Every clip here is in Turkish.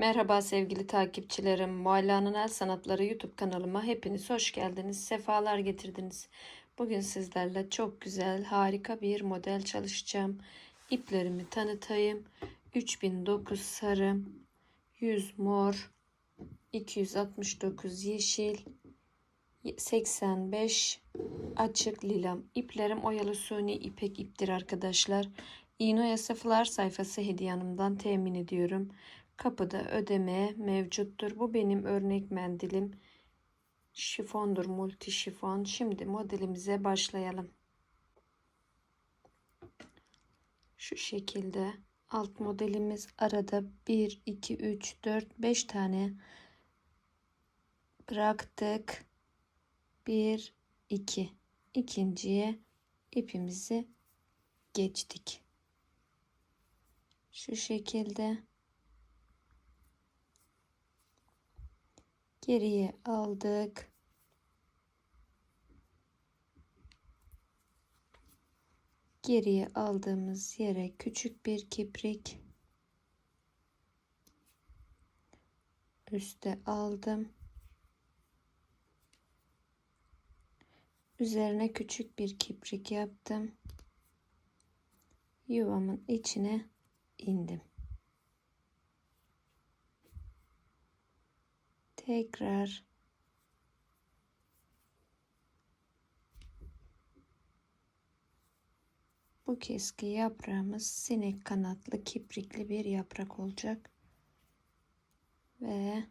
Merhaba sevgili takipçilerim. Mualla'nın El Sanatları YouTube kanalıma hepiniz hoş geldiniz. Sefalar getirdiniz. Bugün sizlerle çok güzel, harika bir model çalışacağım. İplerimi tanıtayım. 3009 sarı, 100 mor, 269 yeşil, 85 açık lilam. İplerim oyalı suni ipek iptir arkadaşlar. İğne Yasaflar sayfası hediye hanımdan temin ediyorum. Kapıda ödeme mevcuttur. Bu benim örnek mendilim. Şifondur, multi şifon. Şimdi modelimize başlayalım. Şu şekilde alt modelimiz arada 1, 2, 3, 4, 5 tane bıraktık. 1, 2. İkinciye ipimizi geçtik. Şu şekilde geriye aldık. Geriye aldığımız yere küçük bir kiprik üste aldım. Üzerine küçük bir kiprik yaptım. Yuvamın içine indim. Tekrar bu keski yaprağımız sinek kanatlı kiprikli bir yaprak olacak. Ve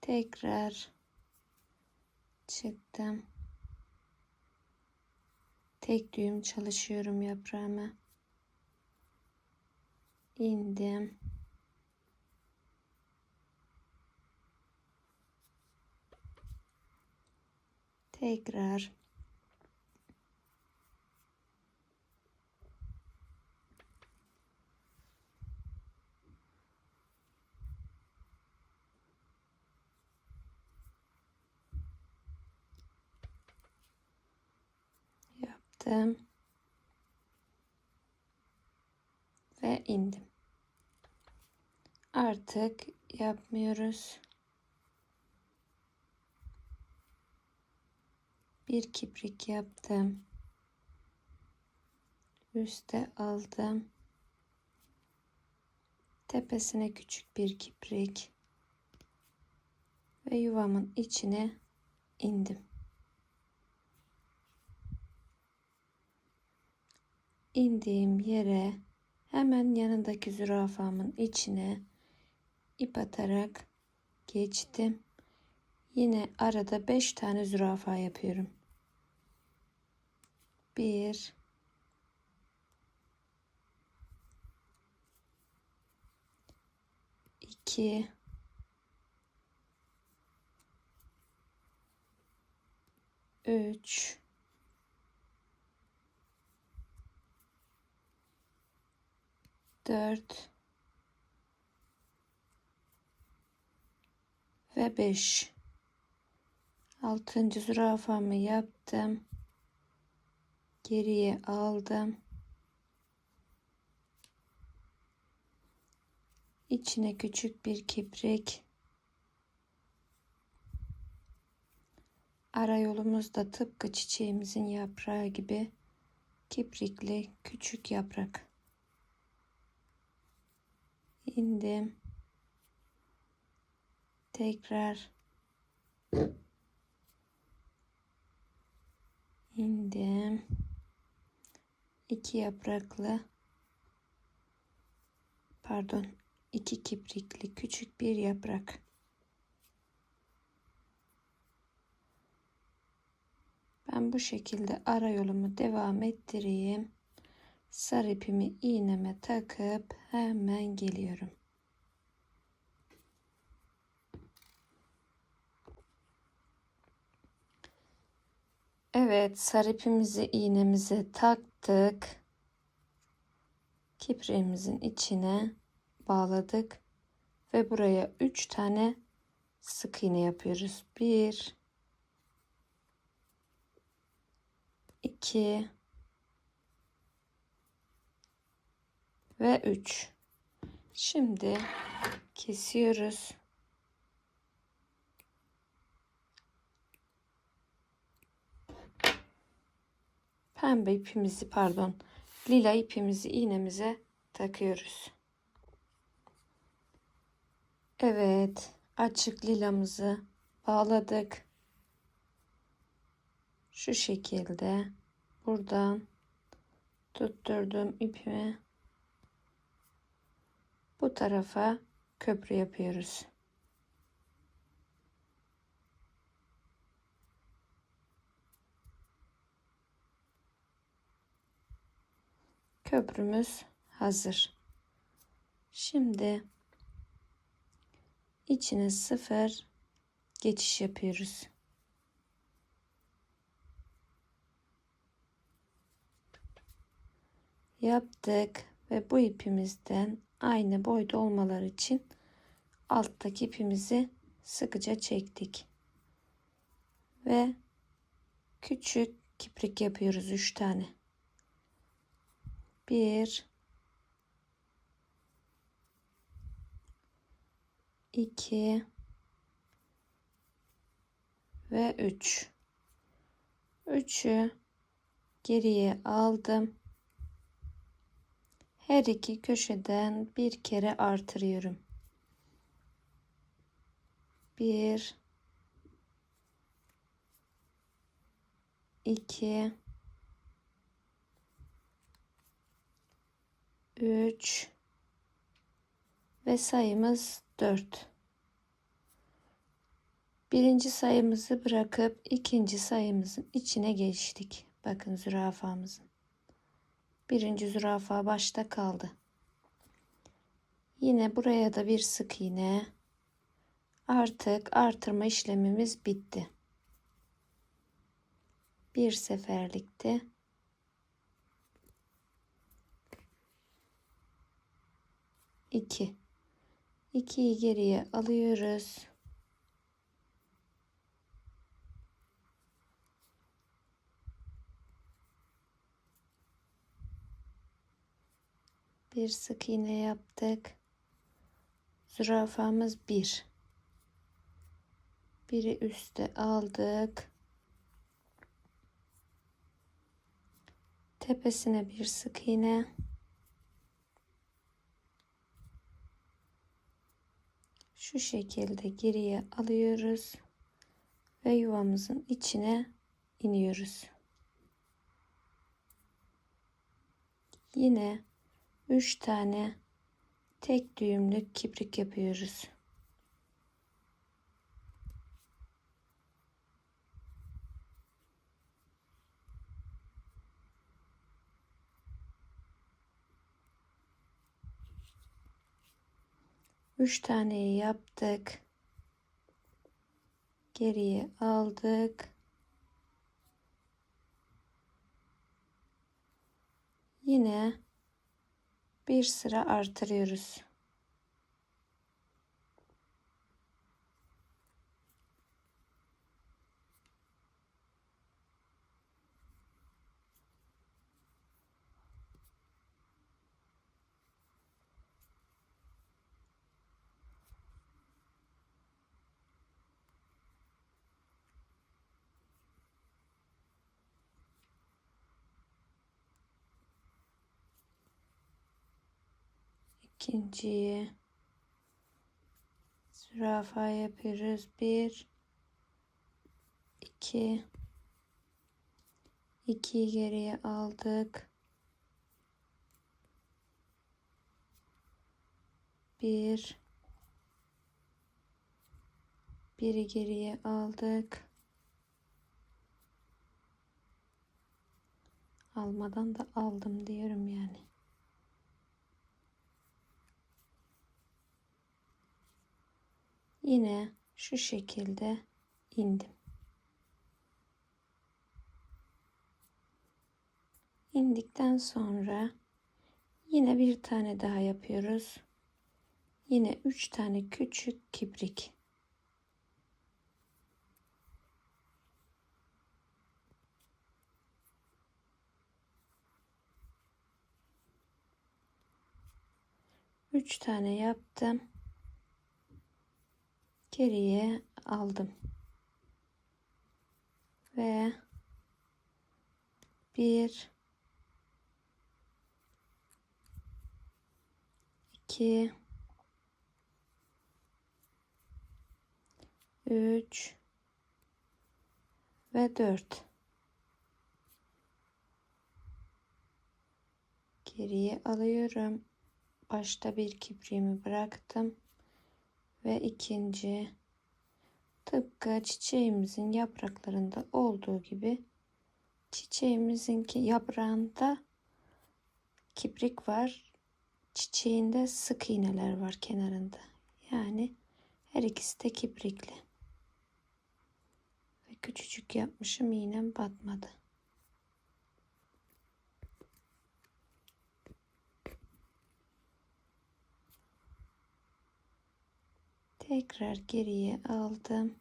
tekrar çıktım. Tek düğüm çalışıyorum yaprağıma. indim. Tekrar yaptım ve indim. Artık yapmıyoruz. Bir kiprik yaptım. Üste aldım. Tepesine küçük bir kiprik ve yuvamın içine indim. indiğim yere hemen yanındaki zürafamın içine ip atarak geçtim. Yine arada 5 tane zürafa yapıyorum. 1 2 3 4 ve 5 altıncı zürafamı yaptım geriye aldım. İçine küçük bir kiprik ara yolumuzda tıpkı çiçeğimizin yaprağı gibi kiprikli küçük yaprak. İndim. Tekrar indim iki yapraklı pardon iki kiprikli küçük bir yaprak. Ben bu şekilde ara yolumu devam ettireyim. Sarı ipimi iğneme takıp hemen geliyorum Evet sarı ipimizi iğnemize taktık. Kipriğimizin içine bağladık. Ve buraya 3 tane sık iğne yapıyoruz. 1 2 ve 3 Şimdi kesiyoruz. Pembe ipimizi pardon lila ipimizi iğnemize takıyoruz. Evet açık lilamızı bağladık. Şu şekilde buradan tutturdum ipimi bu tarafa köprü yapıyoruz. Köprümüz hazır. Şimdi içine sıfır geçiş yapıyoruz. Yaptık ve bu ipimizden aynı boyda olmaları için alttaki ipimizi sıkıca çektik. Ve küçük kiprik yapıyoruz 3 tane. 1 2 ve 3 3'ü geriye aldım. Her iki köşeden bir kere artırıyorum. Bir, iki, üç ve sayımız dört. Birinci sayımızı bırakıp ikinci sayımızın içine geçtik. Bakın zürafamızın. Birinci zürafa başta kaldı. Yine buraya da bir sık iğne. Artık artırma işlemimiz bitti. Bir seferlikte iki. İkiyi geriye alıyoruz. bir sık iğne yaptık. Zürafamız bir. Biri üstte aldık. Tepesine bir sık iğne. Şu şekilde geriye alıyoruz ve yuvamızın içine iniyoruz. Yine 3 tane tek düğümlük kibrik yapıyoruz. Üç taneyi yaptık. Geriye aldık. Yine bir sıra artırıyoruz. İkinciyi zürafa yapıyoruz. Bir, iki, iki geriye aldık. Bir, biri geriye aldık. Almadan da aldım diyorum yani. Yine şu şekilde indim. indikten sonra yine bir tane daha yapıyoruz. Yine üç tane küçük kibrik. 3 tane yaptım. Geriye aldım. Ve bir iki üç ve dört. Geriye alıyorum. Başta bir kipriğimi bıraktım ve ikinci tıpkı çiçeğimizin yapraklarında olduğu gibi çiçeğimizinki yaprağında kiprik var çiçeğinde sık iğneler var kenarında. Yani her ikisi de kiprikli ve küçücük yapmışım iğnem batmadı tekrar geriye aldım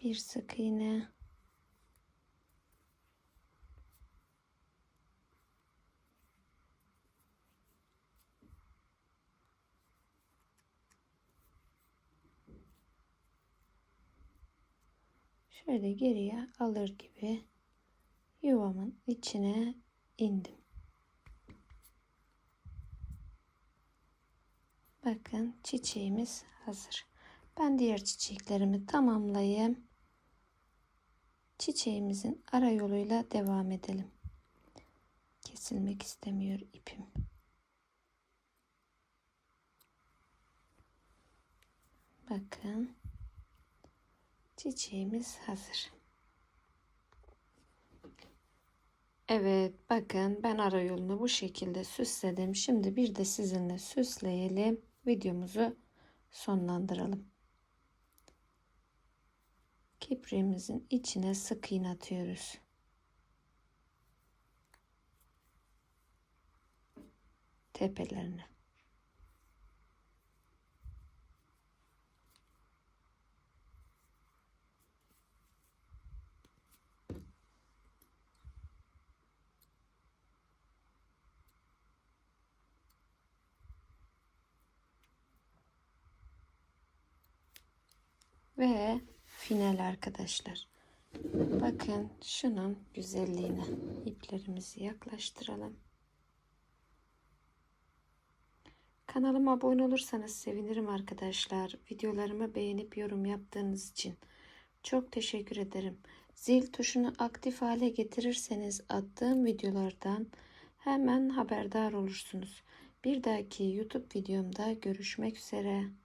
bir sık iğne şöyle geriye alır gibi yuvamın içine indim. Bakın çiçeğimiz hazır. Ben diğer çiçeklerimi tamamlayayım. Çiçeğimizin ara yoluyla devam edelim. Kesilmek istemiyor ipim. Bakın çiçeğimiz hazır. Evet bakın ben ara yolunu bu şekilde süsledim. Şimdi bir de sizinle süsleyelim. Videomuzu sonlandıralım. Kipriğimizin içine sık iğne atıyoruz. Tepelerine. Ve final arkadaşlar. Bakın şunun güzelliğine iplerimizi yaklaştıralım. Kanalıma abone olursanız sevinirim arkadaşlar. Videolarımı beğenip yorum yaptığınız için çok teşekkür ederim. Zil tuşunu aktif hale getirirseniz attığım videolardan hemen haberdar olursunuz. Bir dahaki YouTube videomda görüşmek üzere.